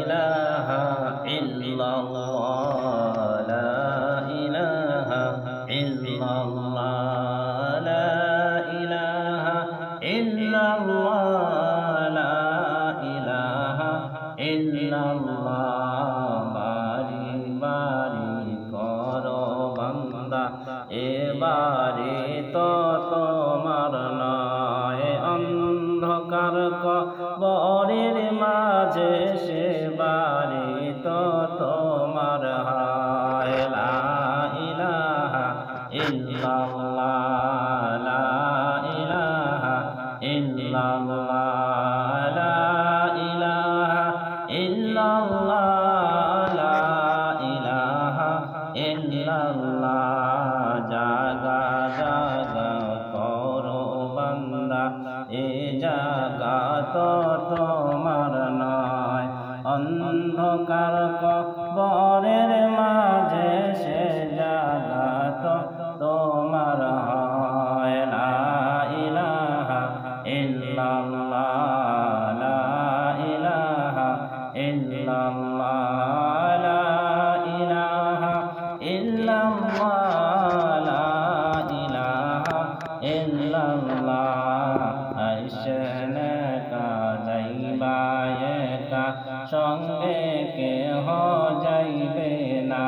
ইলাহা ইল্লাল্লাহ, লা ইলাহা ইল্লাল্লাহ, লা ইলাহা ইল্লাল্লাহ, লা ইলাহা ইল্লাল্লাহ বারি বারি করো বান্দা, এবারে তো তোমার নয় অন্ধকার কবরের মাঝে সেবারে জাগা তো তোমার নয় অন্ধকার সঙ্গে কেহ যাইবে না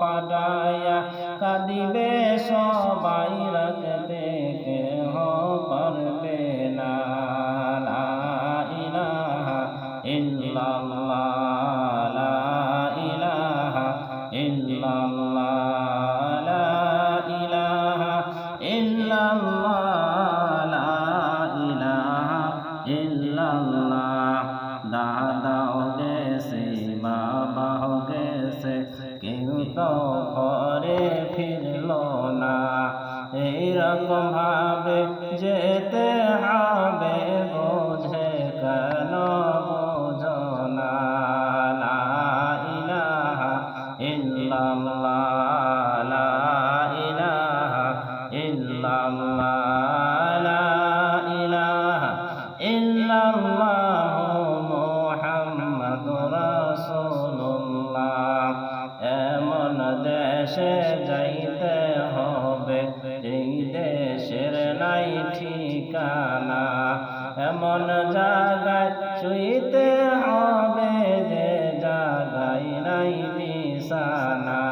পাডায়া কাঁদিবে সবাই রাখতে কেহ পারবে না ইল্লাল্লাহ। দাদাও গেছে বাবাও গেছে কেউ তো ঘরে ফিরল না। এইরকম ভাবে যেতে হবে বোঝে কেন বোঝো না। ইলাহা ইল্লাল্লাহ ইলাহা ইল্লাল্লাহ। দেশে যাইতে হবে এই দেশের নাই ঠিকানা, এমন জায়গায় শুইতে হবে যে জায়গায় নাই বিছানা।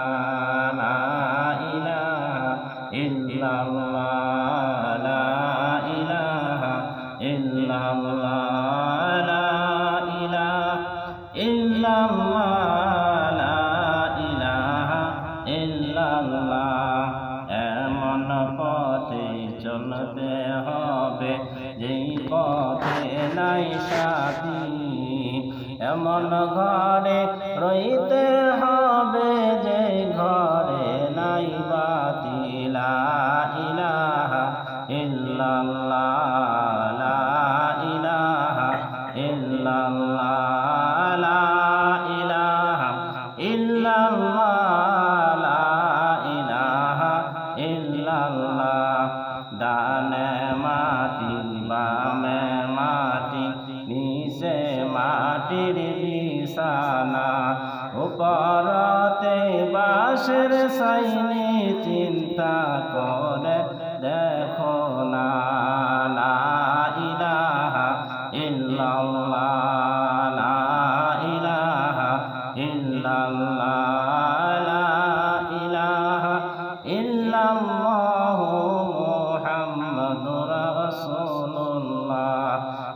পথে নাই সাথী। এমন ঘরে রইতে নিচে মাটির বিছানা। উপরতে বাসের সাইনি চিন্তা